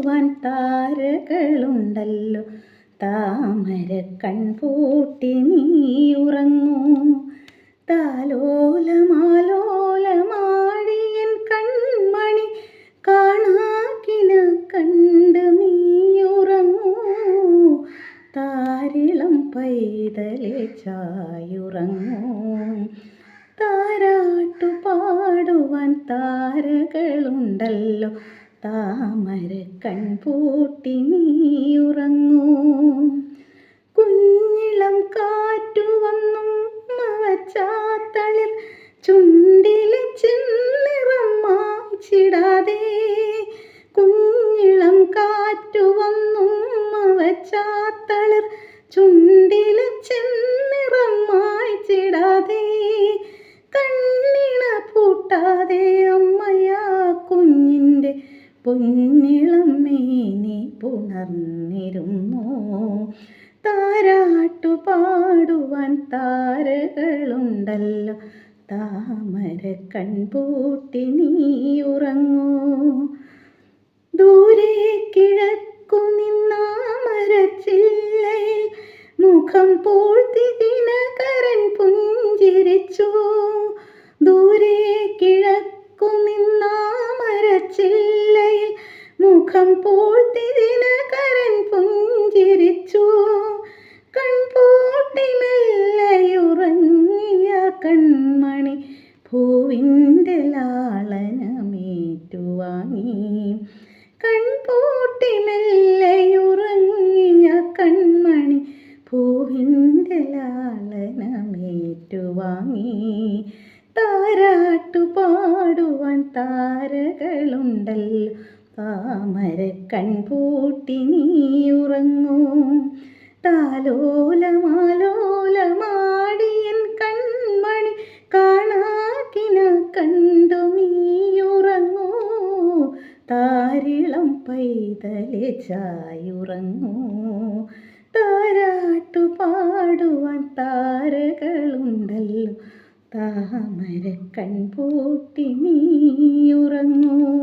പാടുവാൻ താരകളുണ്ടല്ലോ. താമര കൺപൂട്ടി നീ ഉറങ്ങൂ. താലോലമാലോലമാടിയൻ കൺമണി കാണാക്കിന കണ്ട് നീ ഉറങ്ങൂ. താരിളം പൈതലെ ചായുറങ്ങൂ. താരാട്ടു പാടുവാൻ താരകളുണ്ടല്ലോ. താമര കൺപൂട്ടി നീ ഉറങ്ങൂ കുഞ്ഞിളം കാറ്റു പൊന്നിളം മേനി പുണർന്നിരുന്നു. താരാട്ടു പാടുവാൻ താരകളുണ്ടല്ലോ. താമര കൺപൂട്ടി നീ ഉറങ്ങൂ. ദൂരെ കിഴക്കു നിന്നാമര ചില്ലയിൽ മുഖം പൂഴ്ത്തി ദിനകരൻ പുഞ്ചിരിച്ചു. ദൂരെ കിഴക്കു നിന്നാമര മരച്ചില്ലയിൽ മുഖം പൂഴ്ത്തി ദിനകരൻ പുഞ്ചിരിച്ചു. കൺപൂട്ടി മെല്ലയുറങ്ങിയ കൺമണി പൂവിന്റെ ലാളനമേറ്റുവാങ്ങി കൺപൂട്ടി മെല്ലയുറങ്ങിയ കൺമണി പൂവിന്റെ ലാളനമേറ്റുവാങ്ങി താരാട്ടു പാടുവാൻ താരകളുണ്ടല്ലോ. താമര കൺപൂട്ടി നീ ഉറങ്ങൂ താലോലമാലോലമാടിയൻ കൺമണി കാണാക്കിന കണ്ടു നീ ഉറങ്ങൂ താരിളം പൈതലെ ചായുറങ്ങൂ. താരാട്ടു പാടുവാൻ താരകളുണ്ടല്ലോ. താമര കൺപൂട്ടി നീ ഉറങ്ങൂ